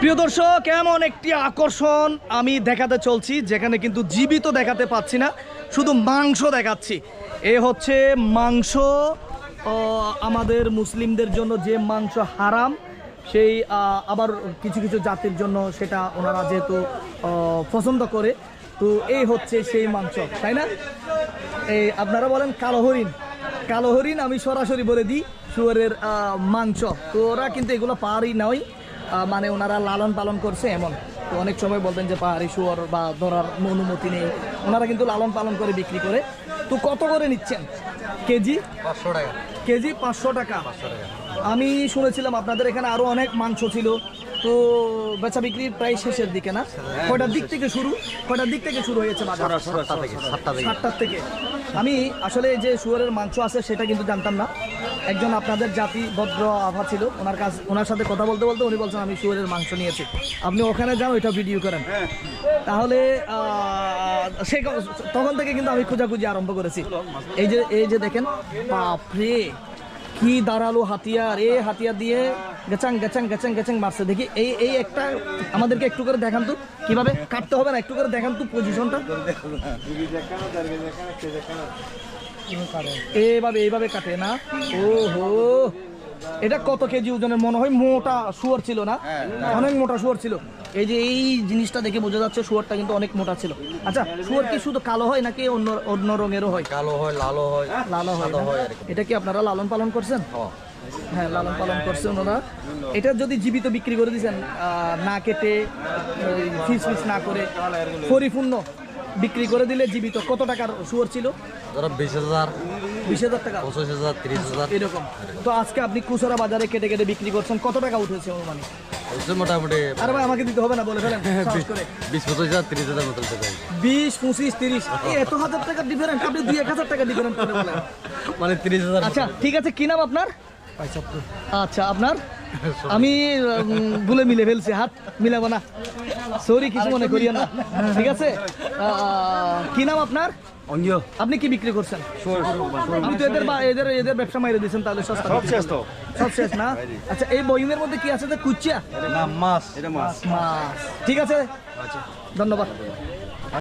প্রিয় দর্শক, এমন একটি আকর্ষণ আমি দেখাতে চলছি, যেখানে কিন্তু জীবিত দেখাতে পাচ্ছি না, শুধু মাংস দেখাচ্ছি। এ হচ্ছে মাংস আমাদের মুসলিমদের জন্য যে মাংস হারাম, সেই আবার কিছু কিছু জাতির জন্য সেটা ওনারা যেহেতু পছন্দ করে, তো এই হচ্ছে সেই মাংস, তাই না? এই, আপনারা বলেন কালো হরিণ। কালো হরিণ আমি সরাসরি বলে দিই, শুয়ারের মাংস। তো ওরা কিন্তু এগুলো পাহাড়ি নয়। মানে ওনারা লালন পালন করছে এমন। তো অনেক সময় বলতেন যে পাহাড়ি শুয়ার বা ধরার অনুমতি নেই। ওনারা কিন্তু লালন পালন করে বিক্রি করে। তো কত করে নিচ্ছেন? কেজি? পাঁচশো টাকা। কেজি পাঁচশো টাকা। আমি শুনেছিলাম আপনাদের এখানে আরও অনেক মাংস ছিল। তো বেচা বিক্রি প্রায় শেষের দিকে না? কয়টার দিক থেকে শুরু? কয়টার দিক থেকে শুরু হয়েছে বাজার? সাতটার থেকে। আমি আসলে যে শুয়ারের মাংস আছে সেটা কিন্তু জানতাম না। একজন আপনাদের জাতি ভদ্র আভা ছিল ওনার কাছ ওনার সাথে কথা বলতে বলতে উনি বলছেন আমি শুয়ারের মাংস নিয়েছি। আপনি ওখানে যান ওইটা ভিডিও করেন। তাহলে সে তখন থেকে কিন্তু আমি খোঁজাখুঁজি আরম্ভ করেছি। এই যে এই যে দেখেন বাপরে! কি দাঁড়াল হাতিয়ার এই হাতিয়ার দিয়ে গেচাং গেচাং গেচাং গেচাং মারছে। দেখি, এই এই একটা আমাদেরকে একটু করে দেখান তো কীভাবে? কাটতে হবে না, একটু করে দেখান তো পজিশনটা এভাবে এইভাবে কাটে না। ও হো এটা কত কেজি ওজনের? মনে হয় মোটা শুয়ার ছিল না? অনেক মোটা শুয়ার ছিল। এই যে এই জিনিসটা দেখে বোঝা যাচ্ছে শুয়ারটা কিন্তু অনেক মোটা ছিল। আচ্ছা শুয়ার কি শুধু কালো হয় নাকি অন্য অন্য রঙেরও হয়? কালো হয় লালও হয় লালো হয়? হয় আর কি এটা কি আপনারা লালন পালন করছেন? হ্যাঁ। হ্যাঁ লালন পালন করছে ওনারা। এটা যদি জীবিত বিক্রি করে দিচ্ছেন না কেটে ফিস ফিস না করে পরিপূর্ণ বিক্রি করে দিলে জীবিত কত টাকার শুয়ার ছিল? ধরো বিশ হাজার। বিশ হাজার টাকা। পঁচিশ হাজার তিরিশ হাজার। এরকম। তো আজকে আপনি খুচরা বাজারে কেটে কেটে বিক্রি করছেন। কত টাকা উঠেছে অনুমানিক মোটামুটি আরে ভাই আমাকে দিতে হবে না বলে ফেলেন। বিশ পঁচিশ হাজার তিরিশ হাজার মতো বিশ পঁচিশ তিরিশ। এত হাজার টাকা ডিফারেন্ট আপনি দুই এক হাজার টাকা ডিফারেন্ট করে বলেন। মানে তিরিশ হাজার। আচ্ছা ঠিক আছে কি নাম আপনার? আচ্ছা আপনার? আমি ভুলে মিলে ফেলছি হাত মিলাবো না। সরি কিছু মনে করিয়েন না। ঠিক আছে? কি নাম আপনার? আপনি কি বিক্রি করছেন? আপনি তো এদের বা- এদের এদের ব্যবসা মাইরে দিয়েছেন তাহলে সস্তা সব শেষ তো। সব শেষ না? আচ্ছা এই বইমের মধ্যে কি আছে যে কুচিয়া? না মাছ। এটা মাছ। মাছ। ঠিক আছে? ধন্যবাদ।